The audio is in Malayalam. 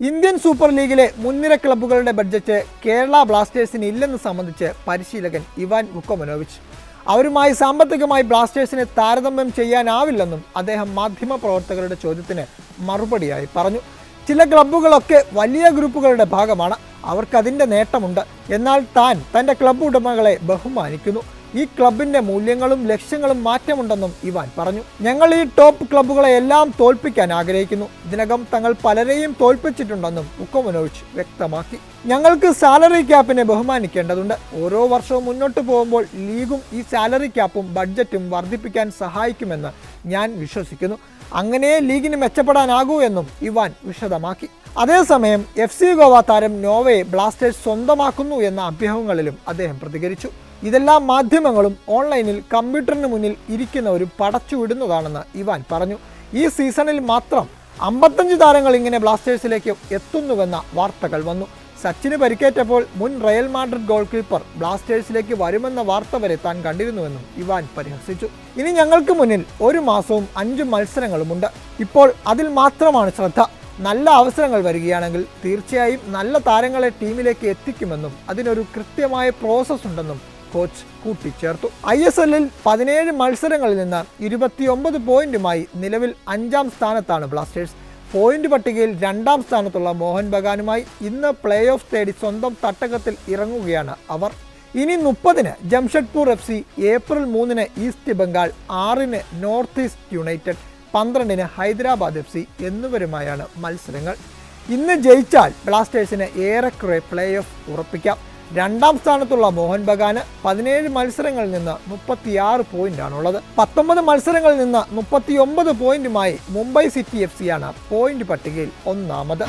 ഇന്ത്യൻ സൂപ്പർ ലീഗിലെ മുൻനിര ക്ലബ്ബുകളുടെ ബഡ്ജറ്റ് കേരള ബ്ലാസ്റ്റേഴ്സിന് ഇല്ലെന്ന് സംബന്ധിച്ച് പരിശീലകൻ ഇവാൻ മുക്കോമനോവിച്ച് അവരുമായി സാമ്പത്തികമായി ബ്ലാസ്റ്റേഴ്സിനെ താരതമ്യം ചെയ്യാനാവില്ലെന്നും അദ്ദേഹം മാധ്യമ പ്രവർത്തകരുടെ ചോദ്യത്തിന് മറുപടിയായി പറഞ്ഞു. ചില ക്ലബ്ബുകളൊക്കെ വലിയ ഗ്രൂപ്പുകളുടെ ഭാഗമാണ്. അവർക്കതിന്റെ നേട്ടമുണ്ട്. എന്നാൽ താൻ തന്റെ ക്ലബ്ബ് ഉടമകളെ ബഹുമാനിക്കുന്നു. ഈ ക്ലബിന്റെ മൂല്യങ്ങളും ലക്ഷ്യങ്ങളും മാറ്റമുണ്ടെന്നും ഇവാൻ പറഞ്ഞു. ഞങ്ങൾ ഈ ടോപ്പ് ക്ലബ്ബുകളെ എല്ലാം തോൽപ്പിക്കാൻ ആഗ്രഹിക്കുന്നു. ഇതിനകം തങ്ങൾ പലരെയും തോൽപ്പിച്ചിട്ടുണ്ടെന്നും ഉക്കോമനോവിച്ച് വ്യക്തമാക്കി. ഞങ്ങൾക്ക് സാലറി ക്യാപ്പിനെ ബഹുമാനിക്കേണ്ടതുണ്ട്. ഓരോ വർഷവും മുന്നോട്ട് പോകുമ്പോൾ ലീഗും ഈ സാലറി ക്യാപ്പും ബഡ്ജറ്റും വർദ്ധിപ്പിക്കാൻ സഹായിക്കുമെന്ന് ഞാൻ വിശ്വസിക്കുന്നു. അങ്ങനെ ലീഗിന് മെച്ചപ്പെടാനാകൂ എന്നും ഇവാൻ വിശദമാക്കി. അതേസമയം എഫ് സി ഗോവ താരം നോവയെ ബ്ലാസ്റ്റേഴ്സ് സ്വന്തമാക്കുന്നു എന്ന അഭ്യൂഹങ്ങളിലും അദ്ദേഹം പ്രതികരിച്ചു. ഇതെല്ലാം മാധ്യമങ്ങളും ഓൺലൈനിൽ കമ്പ്യൂട്ടറിന് മുന്നിൽ ഇരിക്കുന്നവരും പടച്ചുവിടുന്നതാണെന്ന് ഇവാൻ പറഞ്ഞു. ഈ സീസണിൽ മാത്രം അമ്പത്തഞ്ച് താരങ്ങൾ ഇങ്ങനെ ബ്ലാസ്റ്റേഴ്സിലേക്ക് എത്തുന്നുവെന്ന വാർത്തകൾ വന്നു. സച്ചിന് പരിക്കേറ്റപ്പോൾ മുൻ റയൽ മാഡ്രിഡ് ഗോൾ കീപ്പർ ബ്ലാസ്റ്റേഴ്സിലേക്ക് വരുമെന്ന വാർത്ത വരെ താൻ കണ്ടിരുന്നുവെന്നും ഇവാൻ പരിഹസിച്ചു. ഇനി ഞങ്ങൾക്ക് മുന്നിൽ ഒരു മാസവും അഞ്ച് മത്സരങ്ങളുമുണ്ട്. ഇപ്പോൾ അതിൽ മാത്രമാണ് ശ്രദ്ധ. നല്ല അവസരങ്ങൾ വരികയാണെങ്കിൽ തീർച്ചയായും നല്ല താരങ്ങളെ ടീമിലേക്ക് എത്തിക്കുമെന്നും അതിനൊരു കൃത്യമായ പ്രോസസ് ഉണ്ടെന്നും കോച്ച് കൂട്ടിച്ചേർത്തു. ഐ എസ് എല്ലിൽ പതിനേഴ് മത്സരങ്ങളിൽ നിന്ന് ഇരുപത്തിയൊമ്പത് പോയിന്റുമായി നിലവിൽ അഞ്ചാം സ്ഥാനത്താണ് ബ്ലാസ്റ്റേഴ്സ്. പോയിന്റ് പട്ടികയിൽ രണ്ടാം സ്ഥാനത്തുള്ള മോഹൻ ബഗാനുമായി ഇന്ന് പ്ലേ ഓഫ് തേടി സ്വന്തം തട്ടകത്തിൽ ഇറങ്ങുകയാണ് അവർ. ഇനി മുപ്പതിന് ജംഷഡ്പൂർ എഫ് സി ഏപ്രിൽ മൂന്നിന് ഈസ്റ്റ് ബംഗാൾ ആറിന് നോർത്ത് ഈസ്റ്റ് യുണൈറ്റഡ് പന്ത്രണ്ടിന് ഹൈദരാബാദ് എഫ് സി എന്നിവരുമായാണ് മത്സരങ്ങൾ. ഇന്ന് ജയിച്ചാൽ ബ്ലാസ്റ്റേഴ്സിന് ഏറെക്കുറെ പ്ലേ ഓഫ് ഉറപ്പിക്കാം. രണ്ടാം സ്ഥാനത്തുള്ള മോഹൻ ബഗാന് പതിനേഴ് മത്സരങ്ങളിൽ നിന്ന് മുപ്പത്തിയാറ് പോയിന്റാണുള്ളത്. പത്തൊമ്പത് മത്സരങ്ങളിൽ നിന്ന് മുപ്പത്തിയൊമ്പത് പോയിന്റുമായി മുംബൈ സിറ്റി എഫ് സിയാണ് പോയിന്റ് പട്ടികയിൽ ഒന്നാമത്.